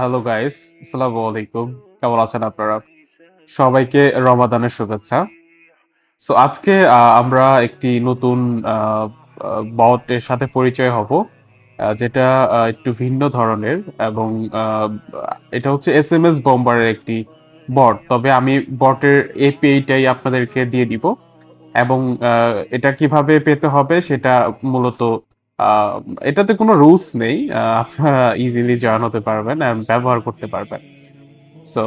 Hello guys আসসালামু আলাইকুম। কেমন আছেন আপনারা? সবাইকে রমাদানের শুভেচ্ছা। সো আজকে আমরা একটি নতুন বটের সাথে পরিচয় হব যেটা একটু ভিন্ন ধরনের এবং এটা হচ্ছে এস এম এস বম্বারের একটি বট। তবে আমি বটের এপিআইটাই আপনাদেরকে দিয়ে দিব এবং এটা কীভাবে পেতে হবে সেটা মূলত এটাতে কোনো রুলস নেই আপনারা ইজিলি জয়েন হতে পারবেন ব্যবহার করতে পারবেন। সো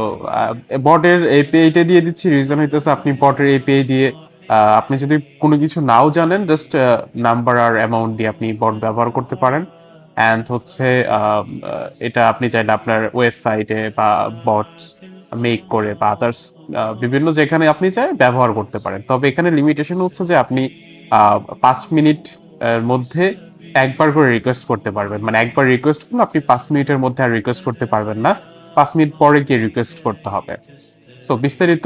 বটের এপিআইটা দিয়ে দিচ্ছি রিজন হইতেছে আপনি বটের এপিআই দিয়ে আপনি যদি কোনো কিছু নাও জানেন জাস্ট নাম্বার আর অ্যামাউন্ট দিয়ে আপনি বট ব্যবহার করতে পারেন। অ্যান্ড হচ্ছে এটা আপনি চাইলে আপনার ওয়েবসাইটে বা বটস মেক করে বা আদার্স বিভিন্ন যেখানে আপনি চাই ব্যবহার করতে পারেন। তবে এখানে লিমিটেশন হচ্ছে যে আপনি পাঁচ মিনিট এর মধ্যে একবার করে রিকোয়েস্ট করতে পারবেন। মানে একবার রিকোয়েস্ট করলে আপনি পাঁচ মিনিটের মধ্যে আর রিকোয়েস্ট করতে পারবেন না। পাঁচ মিনিট পরে গিয়ে রিকোয়েস্ট করতে হবে। সো বিস্তারিত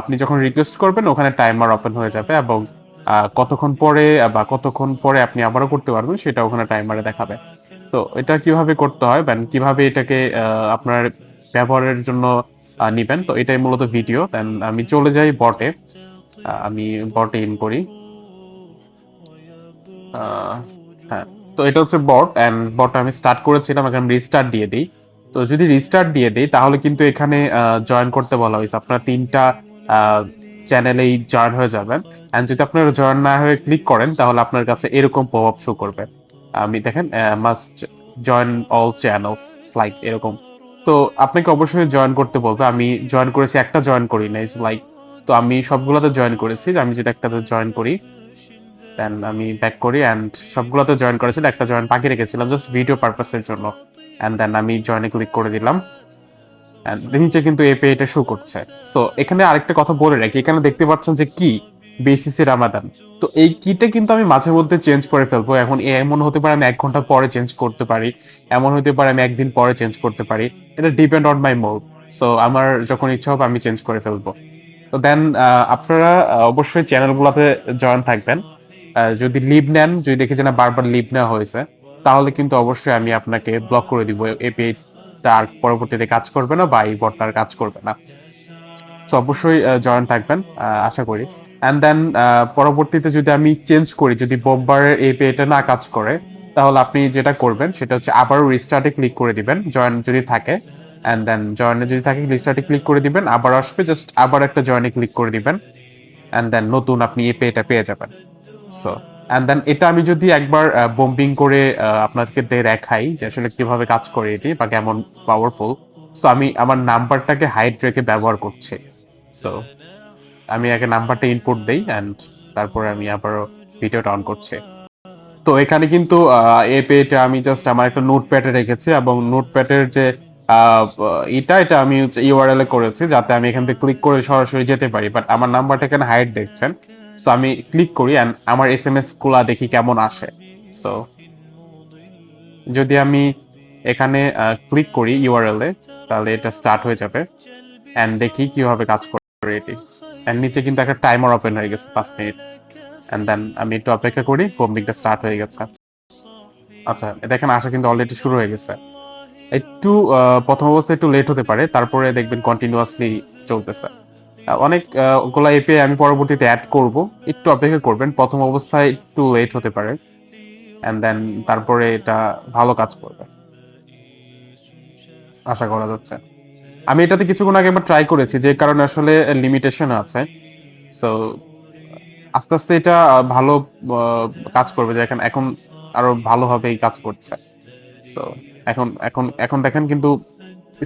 আপনি যখন রিকোয়েস্ট করবেন, ওখানে টাইমার ওপেন হয়ে যাবে এবং কতক্ষণ পরে বা কতক্ষণ পরে আপনি আবারও করতে পারবেন, সেটা ওখানে টাইমারে দেখাবে। তো এটা কীভাবে করতে হয় বা কীভাবে এটাকে আপনার ব্যবহারের জন্য নিবেন, তো এটাই মূলত ভিডিও দেন আমি চলে যাই বটে আমি বটে ইন করি। হ্যাঁ তো এটা হচ্ছে বট এন্ড বট আমি স্টার্ট করেছিলাম এখন রিস্টার্ট দিয়ে দিই। তো যদি রিস্টার্ট দিয়ে দিই, তাহলে কিন্তু এখানে জয়েন করতে বলা হয়েছে। আপনারা তিনটা চ্যানেলেই জয়েন হয়ে যাবেন। এন্ড যদি আপনারা জয়েন না হয়ে ক্লিক করেন, তাহলে আপনার কাছে এরকম আপ শো করবে। আমি দেখেন must join all channels like এরকম। তো আপনাকে অবশ্যই জয়েন করতে বলবে। আমি জয়েন করেছি, একটা জয়েন করি না ইটস লাইক তো আমি সবগুলোতে জয়েন করেছি। আমি যদি একটাতে জয়েন করি দেন আমি ব্যাক করি অ্যান্ড সবগুলোতে জয়েন করেছিল, একটা জয়েন বাকি রেখেছিলাম জাস্ট ভিডিও পারপাসের জন্য। অ্যান্ড দেন আমি জয়েনে ক্লিক করে দিলাম। নিচে কিন্তু এপি এটা শো করছে। সো এখানে আরেকটা কথা বলে রাখি। এখানে দেখতে পাচ্ছেন যে কি? বেসিসি রামাদান তো এই কিটা কিন্তু আমি মাঝে মধ্যে চেঞ্জ করে ফেলব। এখন এমন হতে পারে আমি এক ঘণ্টা পরে চেঞ্জ করতে পারি। এমন হতে পারে আমি একদিন পরে চেঞ্জ করতে পারি। এটা depend on my mood so আমার যখন ইচ্ছা হবে আমি চেঞ্জ করে ফেলব। তো দেন আপনারা অবশ্যই চ্যানেলগুলোতে জয়েন থাকবেন। যদি লিভ নেন, যদি দেখি যে না বারবার লিভ নেওয়া হয়েছে, তাহলে কিন্তু অবশ্যই আমি আপনাকে ব্লক করে দিব। এপিআইটা আর পরবর্তীতে কাজ করবে না বা এই বটটা আর কাজ করবে না। তো অবশ্যই জয়েন থাকবেন আশা করি। অ্যান্ড দেন পরবর্তীতে যদি আমি চেঞ্জ করি, যদি বোম্বারের এপিআইটা না কাজ করে, তাহলে আপনি যেটা করবেন, সেটা হচ্ছে আবারও রিস্টার্টে ক্লিক করে দিবেন জয়েন যদি থাকে। অ্যান্ড দেন জয়েনে যদি থাকে রিস্টার্টে ক্লিক করে দিবেন, আবার আসবে জাস্ট আবার একটা জয়েনে ক্লিক করে দিবেন। অ্যান্ড দেন নতুন আপনি এপিআইটা পেয়ে যাবেন। সো অ্যান্ড দেন এটা আমি যদি একবার বোম্বিং করে আহ, আপনাদেরকে দেখাই যে আসলে কীভাবে কাজ করে এটি বা কেমন পাওয়ারফুল সো আমি আমার নাম্বারটাকে হাইড রেখে ব্যবহার করছি। সো আমি আগে নাম্বারটা ইনপুট দেই অ্যান্ড তারপরে আমি আবারও ভিডিওটা অন করছি। তো এখানে কিন্তু পেটা আমি জাস্ট আমার একটা নোটপ্যাডে রেখেছি এবং নোটপ্যাডের যে এটা এটা আমি ইউআরএল এ করেছি যাতে আমি এখান থেকে ক্লিক করে সরাসরি যেতে পারি। বাট আমার নাম্বারটা এখানে হাইড দেখছেন। সো আমি ক্লিক করি অ্যান্ড আমার এস এম এসগুলা দেখি কেমন আসে। সো যদি আমি এখানে ক্লিক করি ইউআরএল এ, তাহলে এটা স্টার্ট হয়ে যাবে। অ্যান্ড দেখি কীভাবে কাজ করে এটি। অ্যান্ড নিচে কিন্তু একটা টাইমার ওপেন হয়ে গেছে, পাঁচ মিনিট। অ্যান্ড দেন আমি একটু অপেক্ষা করি বোম্বিংটা স্টার্ট হয়ে গেছে। আচ্ছা দেখেন, আসা কিন্তু অলরেডি শুরু হয়ে গেছে। একটু প্রথম অবস্থায় একটু লেট হতে পারে, তারপরে দেখবেন কন্টিনিউয়াসলি চলতেছে। অনেকগুলা এপিআই আমি পরবর্তীতে অ্যাড করব। একটু অপেক্ষা করবেন, প্রথম অবস্থায় একটু লেট হতে পারে এন্ড দেন তারপরে এটা ভালো কাজ করবে। আশা করা যাচ্ছে। আমি এটাতে কিছুক্ষণ আগে একবার ট্রাই করেছি, যে কারণে আসলে লিমিটেশন আছে। সো আস্তে আস্তে এটা ভালো কাজ করবে, যে এখন এখন আরও ভালোভাবে এই কাজ করছে। সো এখন এখন এখন দেখেন কিন্তু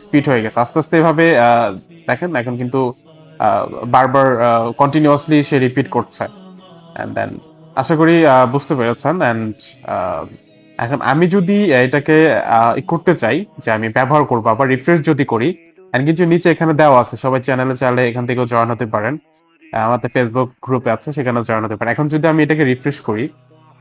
স্পিড হয়ে গেছে। আস্তে আস্তে এভাবে দেখেন, এখন কিন্তু বারবার কন্টিনিউয়াসলি সে রিপিট করছে। অ্যান্ড দেন আশা করি বুঝতে পেরেছেন। অ্যান্ড এখন আমি যদি এটাকে করতে চাই, যে আমি ব্যবহার করব, আবার রিফ্রেশ যদি করি এন্ড কিছু নিচে এখানে দেওয়া আছে, সবাই চ্যানেলে চাইলে এখান থেকেও জয়েন হতে পারেন। আমাদের ফেসবুক গ্রুপে আছে সেখানে জয়েন হতে পারেন। এখন যদি আমি এটাকে রিফ্রেশ করি,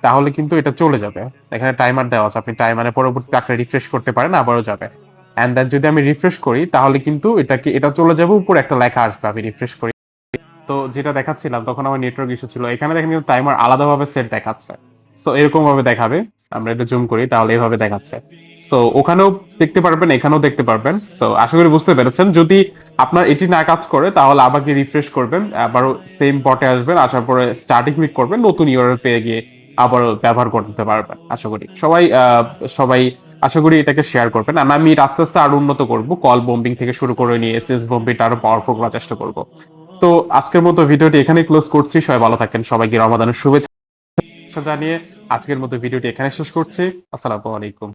তাহলে কিন্তু এটা চলে যাবে। এখানে টাইমার দেওয়া আছে, আপনি টাইমারে পরবর্তীতে আপনি রিফ্রেশ করতে পারেন, আবারও যাবে। এন্ড দেন যদি আমি রিফ্রেশ করি, তাহলে কিন্তু এটাকে, এটা চলে যাবে উপর একটা লেখা আসবে, আমি রিফ্রেশ করি। তো যেটা দেখাচ্ছিলাম, তখন আমার নেটওয়ার্ক ইস্যু ছিল। এখানে দেখেন কিন্তু টাইমার আলাদাভাবে সেট দেখাচ্ছে। সো এরকম ভাবে দেখাবে। আমরা এটা জুম করি, তাহলে এভাবে দেখাচ্ছে। সো ওখানেও দেখতে পারবেন, এখানেও দেখতে পারবেন। সো আশা করি বুঝতে পেরেছেন। যদি আপনার এটি না কাজ করে, তাহলে আবার রিফ্রেশ করবেন, আবারও সেম পটে আসবেন, আসার পরে স্টার্টিং ক্লিক করবেন, নতুন ইউআরএল পেয়ে গিয়ে আবার ব্যবহার করতে পারবেন, আশা করি। সবাই সবাই আশা করি এটাকে শেয়ার করবেন। আর আমি আস্তে আস্তে আরও উন্নত করব। কল বোম্বিং থেকে শুরু করে নিয়ে এস এস বোম্বিংটা আরও পাওয়ারফুল করার চেষ্টা করব। তো আজকের মতো ভিডিওটি এখানে ক্লোজ করছি। সবাই ভালো থাকেন। সবাইকে রমাদানের শুভেচ্ছা জানিয়ে আজকের মতো ভিডিওটি এখানে শেষ করছি। আসসালামু আলাইকুম।